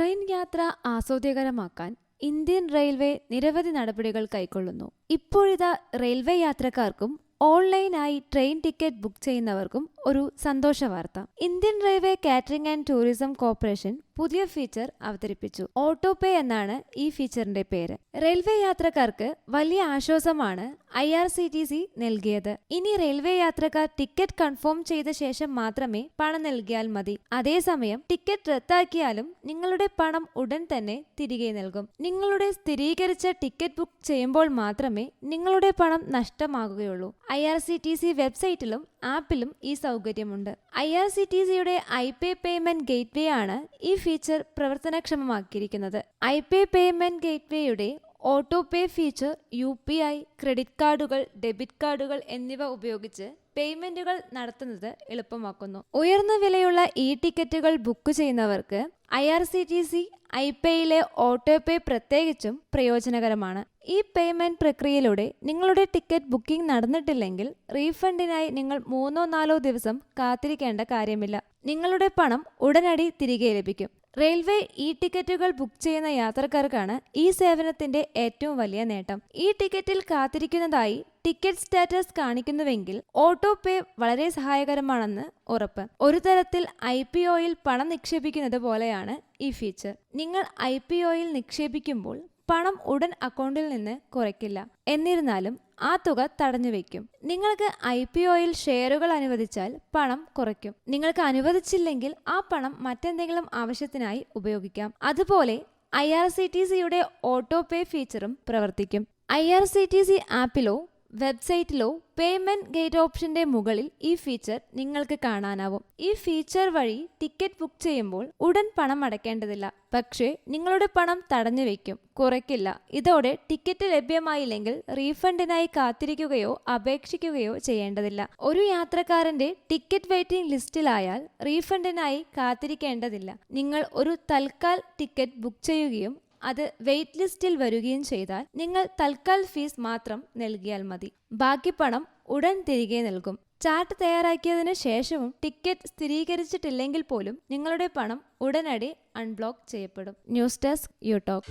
Train യാത്ര ആസ്വാദ്യകരമാക്കാൻ Indian railway നിരവധി നടപടികൾ കൈക്കൊള്ളുന്നു. ഇപ്പോഴിതാ റെയിൽവേ യാത്രക്കാർക്കും ഓൺലൈനായി ട്രെയിൻ ടിക്കറ്റ് ബുക്ക് ചെയ്യുന്നവർക്കും ഒരു സന്തോഷ വാർത്ത Indian railway catering and tourism corporation പുതിയ ഫീച്ചർ അവതരിപ്പിച്ചു. ഓട്ടോ പേ എന്നാണ് ഈ ഫീച്ചറിന്റെ പേര്. റെയിൽവേ യാത്രക്കാർക്ക് വലിയ ആശ്വാസമാണ് I R C T C നൽകിയത്. ഇനി റെയിൽവേ യാത്രക്കാർ ടിക്കറ്റ് കൺഫേം ചെയ്ത ശേഷം മാത്രമേ പണം നൽകിയാൽ മതി. അതേസമയം ടിക്കറ്റ് റദ്ദാക്കിയാലും നിങ്ങളുടെ പണം ഉടൻ തന്നെ തിരികെ നൽകും. നിങ്ങളുടെ സ്ഥിരീകരിച്ച ടിക്കറ്റ് ബുക്ക് ചെയ്യുമ്പോൾ മാത്രമേ നിങ്ങളുടെ പണം നഷ്ടമാകുകയുള്ളൂ. I R C T C വെബ്സൈറ്റിലും ആപ്പിലും ഈ സൗകര്യമുണ്ട്. ഐ ആർ സി ടി സിയുടെ ഐ പേ പേയ്മെന്റ് ഗേറ്റ്വേ ആണ് ഈ ഫീച്ചർ പ്രവർത്തനക്ഷമമാക്കിയിരിക്കുന്നത്. I pay payment ഗേറ്റ്വേയുടെ auto pay feature U P I credit കാർഡുകൾ ഡെബിറ്റ് കാർഡുകൾ എന്നിവ ഉപയോഗിച്ച് പേയ്മെന്റുകൾ നടത്തുന്നത് എളുപ്പമാക്കുന്നു. ഉയർന്ന വിലയുള്ള ഇ ടിക്കറ്റുകൾ ബുക്ക് ചെയ്യുന്നവർക്ക് I R C T C I പേയിലെ auto pay പ്രത്യേകിച്ചും പ്രയോജനകരമാണ്. ഈ പേയ്മെന്റ് പ്രക്രിയയിലൂടെ നിങ്ങളുടെ ടിക്കറ്റ് ബുക്കിംഗ് നടന്നിട്ടില്ലെങ്കിൽ റീഫണ്ടിനായി നിങ്ങൾ മൂന്നോ നാലോ ദിവസം കാത്തിരിക്കേണ്ട കാര്യമില്ല. നിങ്ങളുടെ പണം ഉടനടി തിരികെ ലഭിക്കും. റെയിൽവേ ഇ ടിക്കറ്റുകൾ ബുക്ക് ചെയ്യുന്ന യാത്രക്കാർക്കാണ് ഈ സേവനത്തിന്റെ ഏറ്റവും വലിയ നേട്ടം. ഈ ടിക്കറ്റിൽ കാത്തിരിക്കുന്നതായി ടിക്കറ്റ് സ്റ്റാറ്റസ് കാണിക്കുന്നുവെങ്കിൽ ഓട്ടോ പേ വളരെ സഹായകരമാണെന്ന് ഉറപ്പ്. ഒരു തരത്തിൽ ഐ പി ഒയിൽ പണം നിക്ഷേപിക്കുന്നത് പോലെയാണ് ഈ ഫീച്ചർ. നിങ്ങൾ ഐ പി ഒയിൽ നിക്ഷേപിക്കുമ്പോൾ പണം ഉടൻ അക്കൗണ്ടിൽ നിന്ന് കുറയ്ക്കില്ല. എന്നിരുന്നാലും ആ തുക തടഞ്ഞു വെക്കും നിങ്ങൾക്ക് ഐ പി ഒയിൽ ഷെയറുകൾ അനുവദിച്ചാൽ പണം കുറയ്ക്കും. നിങ്ങൾക്ക് അനുവദിച്ചില്ലെങ്കിൽ ആ പണം മറ്റെന്തെങ്കിലും ആവശ്യത്തിനായി ഉപയോഗിക്കാം. അതുപോലെ ഐ ആർ സി ടി സിയുടെ ഓട്ടോ പേ ഫീച്ചറും പ്രവർത്തിക്കും. I R C T C ആപ്പിലോ വെബ്സൈറ്റിലോ പേയ്മെന്റ് ഗേറ്റ് ഓപ്ഷന്റെ മുകളിൽ ഈ ഫീച്ചർ നിങ്ങൾക്ക് കാണാനാവും. ഈ ഫീച്ചർ വഴി ടിക്കറ്റ് ബുക്ക് ചെയ്യുമ്പോൾ ഉടൻ പണം അടയ്ക്കേണ്ടതില്ല. പക്ഷേ നിങ്ങളുടെ പണം തടഞ്ഞു വെക്കും. കുറയ്ക്കില്ല. ഇതോടെ ടിക്കറ്റ് ലഭ്യമായില്ലെങ്കിൽ റീഫണ്ടിനായി കാത്തിരിക്കുകയോ അപേക്ഷിക്കുകയോ ചെയ്യേണ്ടതില്ല. ഒരു യാത്രക്കാരന്റെ ടിക്കറ്റ് വെയിറ്റിംഗ് ലിസ്റ്റിലായാൽ റീഫണ്ടിനായി കാത്തിരിക്കേണ്ടതില്ല. നിങ്ങൾ ഒരു തൽക്കാൽ ടിക്കറ്റ് ബുക്ക് ചെയ്യുകയും അത് വെയിറ്റ് ലിസ്റ്റിൽ വരികയും ചെയ്താൽ നിങ്ങൾ തൽക്കാൽ ഫീസ് മാത്രം നൽകിയാൽ മതി. ബാക്കി പണം ഉടൻ തിരികെ നൽകും. ചാർട്ട് തയ്യാറാക്കിയതിനു ശേഷവും ടിക്കറ്റ് സ്ഥിരീകരിച്ചിട്ടില്ലെങ്കിൽ പോലും നിങ്ങളുടെ പണം ഉടനടി അൺബ്ലോക്ക് ചെയ്യപ്പെടും. News desk you talk